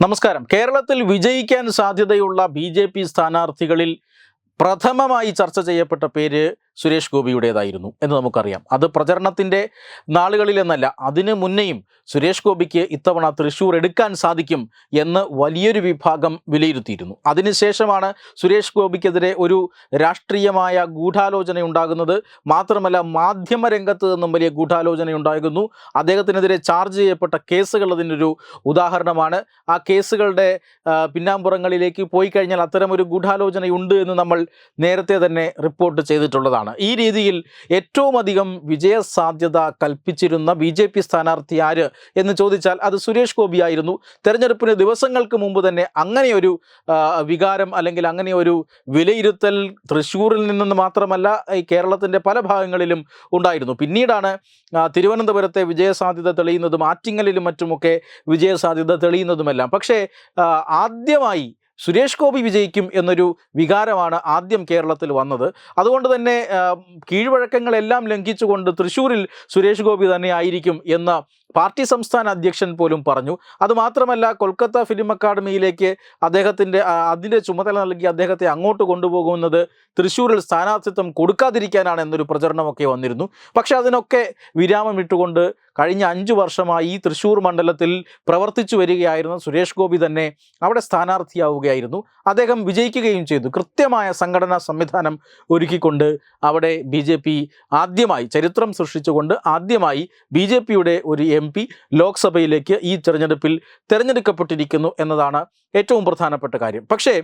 നമസ്കാരം. കേരളത്തിൽ വിജയിക്കാൻ സാധ്യതയുള്ള ബി ജെ പി സ്ഥാനാർത്ഥികളിൽ പ്രഥമമായി ചർച്ച ചെയ്യപ്പെട്ട പേര് സുരേഷ് ഗോപിയുടേതായിരുന്നു എന്ന് നമുക്കറിയാം. അത് പ്രചരണത്തിന്റെ നാളുകളിലെന്നല്ല അതിനു മുന്നേയും സുരേഷ് ഗോപിക്ക് ഇത്തവണ തൃശ്ശൂർ എടുക്കാൻ സാധിക്കും എന്ന് വലിയൊരു വിഭാഗം വിലയിരുത്തിയിരുന്നു. അതിനുശേഷമാണ് സുരേഷ് ഗോപിക്കെതിരെ ഒരു രാഷ്ട്രീയമായ ഗൂഢാലോചന ഉണ്ടാകുന്നത് മാത്രമല്ല മാധ്യമരംഗത്ത് നിന്നും വലിയ ഗൂഢാലോചന ഉണ്ടാകുന്നു അദ്ദേഹത്തിനെതിരെ ചാർജ് ചെയ്യപ്പെട്ട കേസുകൾ അതിനൊരു ഉദാഹരണമാണ്. ആ കേസുകളുടെ പിന്നാമ്പുറങ്ങളിലേക്ക് പോയി കഴിഞ്ഞാൽ ഒരു ഗൂഢാലോചനയുണ്ട് എന്ന് നമ്മൾ നേരത്തെ തന്നെ റിപ്പോർട്ട് ചെയ്തിട്ടുള്ളതാണ്. ഈ രീതിയിൽ ഏറ്റവും അധികം വിജയസാധ്യത കൽപ്പിച്ചിരുന്ന ബി ജെ പി സ്ഥാനാർത്ഥി ആര് എന്ന് ചോദിച്ചാൽ അത് സുരേഷ് ഗോപി ആയിരുന്നു. തെരഞ്ഞെടുപ്പിന് ദിവസങ്ങൾക്ക് മുമ്പ് തന്നെ അങ്ങനെയൊരു വികാരം അല്ലെങ്കിൽ അങ്ങനെ ഒരു വിലയിരുത്തൽ തൃശ്ശൂരിൽ നിന്ന് മാത്രമല്ല ഈ കേരളത്തിന്റെ പല ഭാഗങ്ങളിലും ഉണ്ടായിരുന്നു. പിന്നീടാണ് തിരുവനന്തപുരത്തെ വിജയസാധ്യത തെളിയുന്നതും ആറ്റിങ്ങലിലും മറ്റുമൊക്കെ വിജയസാധ്യത തെളിയുന്നതുമെല്ലാം. പക്ഷേ ആദ്യമായി സുരേഷ് ഗോപി വിജയിക്കും എന്നൊരു വികാരമാണ് ആദ്യം കേരളത്തിൽ വന്നത്. അതുകൊണ്ട് തന്നെ കീഴ്വഴക്കങ്ങളെല്ലാം ലംഘിച്ചുകൊണ്ട് തൃശ്ശൂരിൽ സുരേഷ് ഗോപി തന്നെ ആയിരിക്കും എന്ന പാർട്ടി സംസ്ഥാന അധ്യക്ഷൻ പോലും പറഞ്ഞു. അതുമാത്രമല്ല കൊൽക്കത്ത ഫിലിം അക്കാദമിയിലേക്ക് അദ്ദേഹത്തിന്റെ അതിന്റെ ചുമതല നൽകി അദ്ദേഹത്തെ അങ്ങോട്ട് കൊണ്ടുപോകുന്നത് തൃശ്ശൂരിൽ സ്ഥാനാർത്ഥിത്വം കൊടുക്കാതിരിക്കാനാണ് എന്നൊരു പ്രചരണമൊക്കെ വന്നിരുന്നു. പക്ഷേ അതിനൊക്കെ വിരാമം ഇട്ടുകൊണ്ട് കഴിഞ്ഞ അഞ്ചു വർഷമായി ഈ തൃശ്ശൂർ മണ്ഡലത്തിൽ പ്രവർത്തിച്ചു വരികയായിരുന്ന സുരേഷ് ഗോപി തന്നെ അവിടെ സ്ഥാനാർത്ഥിയാവുകയായിരുന്നു. അദ്ദേഹം വിജയിക്കുകയും ചെയ്തു. കൃത്യമായ സംഘടനാ സംവിധാനം ഒരുക്കിക്കൊണ്ട് അവിടെ ബി ആദ്യമായി ചരിത്രം സൃഷ്ടിച്ചുകൊണ്ട് ആദ്യമായി ബി ഒരു എം ലോക്സഭയിലേക്ക് ഈ തെരഞ്ഞെടുപ്പിൽ തിരഞ്ഞെടുക്കപ്പെട്ടിരിക്കുന്നു എന്നതാണ് ഏറ്റവും പ്രധാനപ്പെട്ട കാര്യം. പക്ഷേ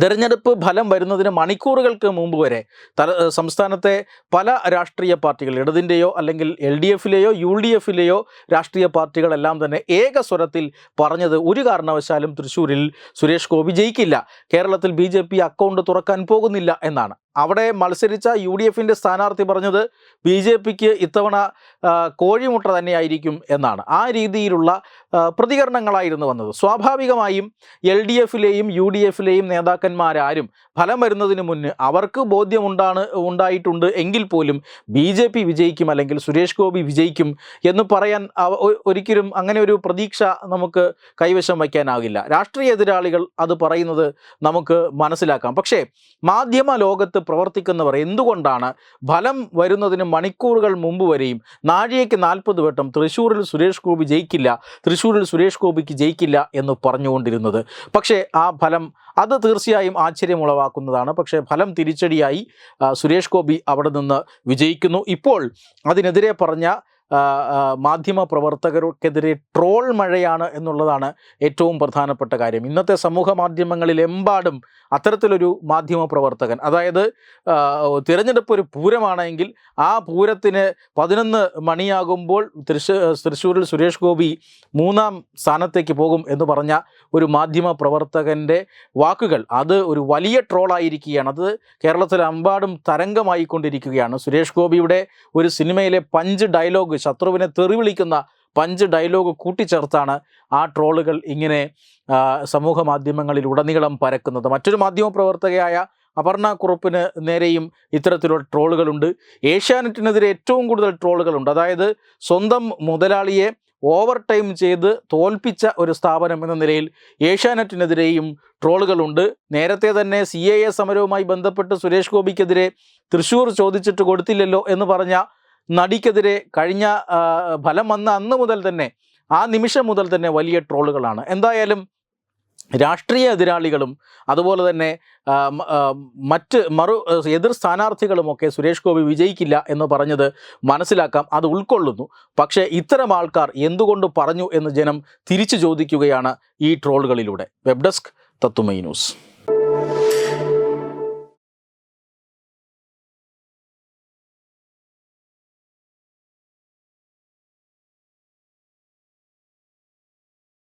തെരഞ്ഞെടുപ്പ് ഫലം വരുന്നതിന് മണിക്കൂറുകൾക്ക് മുമ്പ് വരെ തല സംസ്ഥാനത്തെ പല രാഷ്ട്രീയ പാർട്ടികൾ ഇടതിന്റെയോ അല്ലെങ്കിൽ എൽ ഡി എഫിലെയോ യു ഡി എഫിലെയോ രാഷ്ട്രീയ പാർട്ടികളെല്ലാം തന്നെ ഏക സ്വരത്തിൽ പറഞ്ഞത് ഒരു കാരണവശാലും തൃശ്ശൂരിൽ സുരേഷ് ഗോപി ജയിക്കില്ല. കേരളത്തിൽ ബി അക്കൗണ്ട് തുറക്കാൻ പോകുന്നില്ല എന്നാണ്. അവിടെ മത്സരിച്ച യു ഡി എഫിന്റെ സ്ഥാനാർത്ഥി പറഞ്ഞത് ബി ജെ പിക്ക് ഇത്തവണ കോഴിമുട്ട തന്നെയായിരിക്കും എന്നാണ്. ആ രീതിയിലുള്ള പ്രതികരണങ്ങളായിരുന്നു വന്നത്. സ്വാഭാവികമായും എൽ ഡി എഫിലെയും യു ഡി എഫിലെയും നേതാക്കന്മാരാരും ഫലം വരുന്നതിന് മുന്ന് അവർക്ക് ബോധ്യമുണ്ടാണ് ഉണ്ടായിട്ടുണ്ട് എങ്കിൽ പോലും ബി ജെ പി വിജയിക്കും അല്ലെങ്കിൽ സുരേഷ് ഗോപി വിജയിക്കും എന്ന് പറയാൻ ഒരിക്കലും അങ്ങനെ ഒരു പ്രതീക്ഷ നമുക്ക് കൈവശം വയ്ക്കാനാകില്ല. രാഷ്ട്രീയ എതിരാളികൾ അത് പറയുന്നത് നമുക്ക് മനസ്സിലാക്കാം. പക്ഷേ മാധ്യമ ലോകത്ത് പ്രവർത്തിക്കുന്നവർ എന്തുകൊണ്ടാണ് ഫലം വരുന്നതിന് മണിക്കൂറുകൾ മുമ്പ് വരെയും നാഴികയ്ക്ക് നാൽപ്പത് വട്ടം തൃശ്ശൂരിൽ സുരേഷ് ഗോപി ജയിക്കില്ല തൃശ്ശൂരിൽ സുരേഷ് ഗോപിക്ക് ജയിക്കില്ല എന്ന് പറഞ്ഞുകൊണ്ടിരുന്നത്? പക്ഷേ ആ ഫലം അത് തീർച്ചയായും ആശ്ചര്യമുളവാക്കുന്നതാണ്. പക്ഷേ ഫലം തിരിച്ചടിയായി സുരേഷ് ഗോപി അവിടെ നിന്ന് വിജയിക്കുന്നു. ഇപ്പോൾ അതിനെതിരെ പറഞ്ഞ മാധ്യമ പ്രവർത്തകർക്കെതിരെ ട്രോൾ മഴയാണ് എന്നുള്ളതാണ് ഏറ്റവും പ്രധാനപ്പെട്ട കാര്യം. ഇന്നത്തെ സമൂഹ മാധ്യമങ്ങളിലെമ്പാടും അത്തരത്തിലൊരു മാധ്യമ പ്രവർത്തകൻ. അതായത് തിരഞ്ഞെടുപ്പ് ഒരു പൂരമാണെങ്കിൽ ആ പൂരത്തിന് പതിനൊന്ന് മണിയാകുമ്പോൾ തൃശ്ശൂ തൃശ്ശൂരിൽ സുരേഷ് ഗോപി മൂന്നാം സ്ഥാനത്തേക്ക് പോകും എന്ന് പറഞ്ഞ ഒരു മാധ്യമ പ്രവർത്തകന്റെ വാക്കുകൾ. അത് ഒരു വലിയ ട്രോളായിരിക്കുകയാണ് അത് കേരളത്തിലെമ്പാടും തരംഗമായിക്കൊണ്ടിരിക്കുകയാണ്. സുരേഷ് ഗോപിയുടെ ഒരു സിനിമയിലെ പഞ്ച് ഡയലോഗ് ശത്രുവിനെ തെറിവിളിക്കുന്ന പഞ്ച് ഡയലോഗ് കൂട്ടിച്ചേർത്താണ് ആ ട്രോളുകൾ ഇങ്ങനെ സമൂഹ മാധ്യമങ്ങളിൽ ഉടനീളം പരക്കുന്നത്. മറ്റൊരു മാധ്യമ പ്രവർത്തകയായ അപർണ കുറുപ്പിന് നേരെയും ഇത്തരത്തിലുള്ള ട്രോളുകളുണ്ട്. ഏഷ്യാനെറ്റിനെതിരെ ഏറ്റവും കൂടുതൽ ട്രോളുകളുണ്ട്. അതായത് സ്വന്തം മുതലാളിയെ ഓവർ ടൈം ചെയ്ത് തോൽപ്പിച്ച ഒരു സ്ഥാപനം എന്ന നിലയിൽ ഏഷ്യാനെറ്റിനെതിരെയും ട്രോളുകളുണ്ട്. നേരത്തെ തന്നെ സി എ എ സമരവുമായി ബന്ധപ്പെട്ട് സുരേഷ് ഗോപിക്കെതിരെ തൃശ്ശൂർ ചോദിച്ചിട്ട് കൊടുത്തില്ലല്ലോ എന്ന് പറഞ്ഞ നടിക്കെതിരെ കഴിഞ്ഞ ഫലം വന്ന അന്ന് മുതൽ തന്നെ ആ നിമിഷം മുതൽ തന്നെ വലിയ ട്രോളുകളാണ്. എന്തായാലും രാഷ്ട്രീയ എതിരാളികളും അതുപോലെ തന്നെ മറ്റ് മറു എതിർ സ്ഥാനാർത്ഥികളുമൊക്കെ സുരേഷ് ഗോപി വിജയിക്കില്ല എന്ന് പറഞ്ഞത് മനസ്സിലാക്കാം അത് ഉൾക്കൊള്ളുന്നു. പക്ഷേ ഇത്തരം ആൾക്കാർ എന്തുകൊണ്ട് പറഞ്ഞു എന്ന് ജനം തിരിച്ചു ചോദിക്കുകയാണ് ഈ ട്രോളുകളിലൂടെ. വെബ് ഡെസ്ക് തത്തുമൈ ന്യൂസ്.